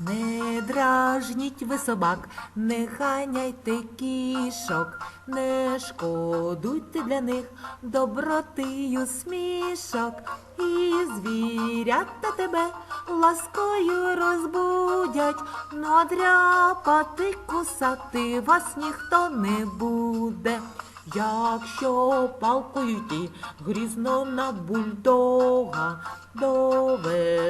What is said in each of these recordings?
Не дражніть ви собак, не ганяйте кішок, не шкодуйте для них добротию смішок, і звірята тебе ласкою розбудять, но дряпати, кусати вас ніхто не буде. Якщо палкою йти грізно на бульдога,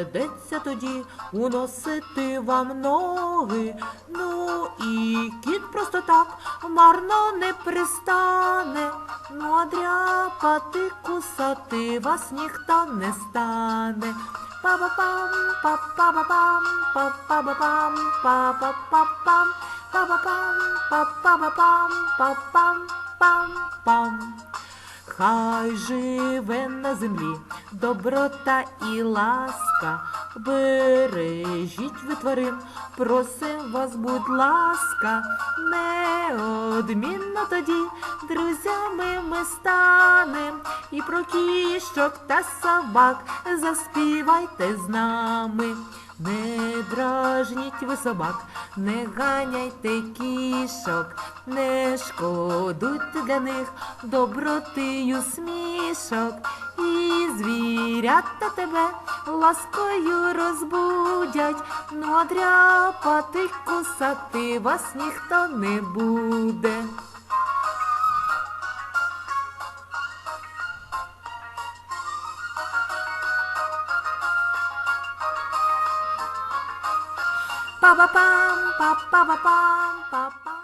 доведеться тоді уносити вам ноги. Ну і кіт просто так марно не пристане, ну а дряпати, кусати вас ніхто не стане. Па-ба-пам, па-па-ба-пам, па-па-ба-пам, па-па-па-пам, па-ба-пам, па-па-ба-пам, па-пам, пам-пам. Хай живе на землі доброта і ласка, бережіть ви тварин, просим вас, будь ласка, неодмінно тоді друзями ми станем, і про кішок та собак заспівайте з нами. Не дражніть ви собак, не ганяйте кішок, не шкодуйте для них добротию смішок, і звірята тебе ласкою розбудять, ну а дряпати, кусати вас ніхто не буде. Па-па-пам, па-па-па-пам, па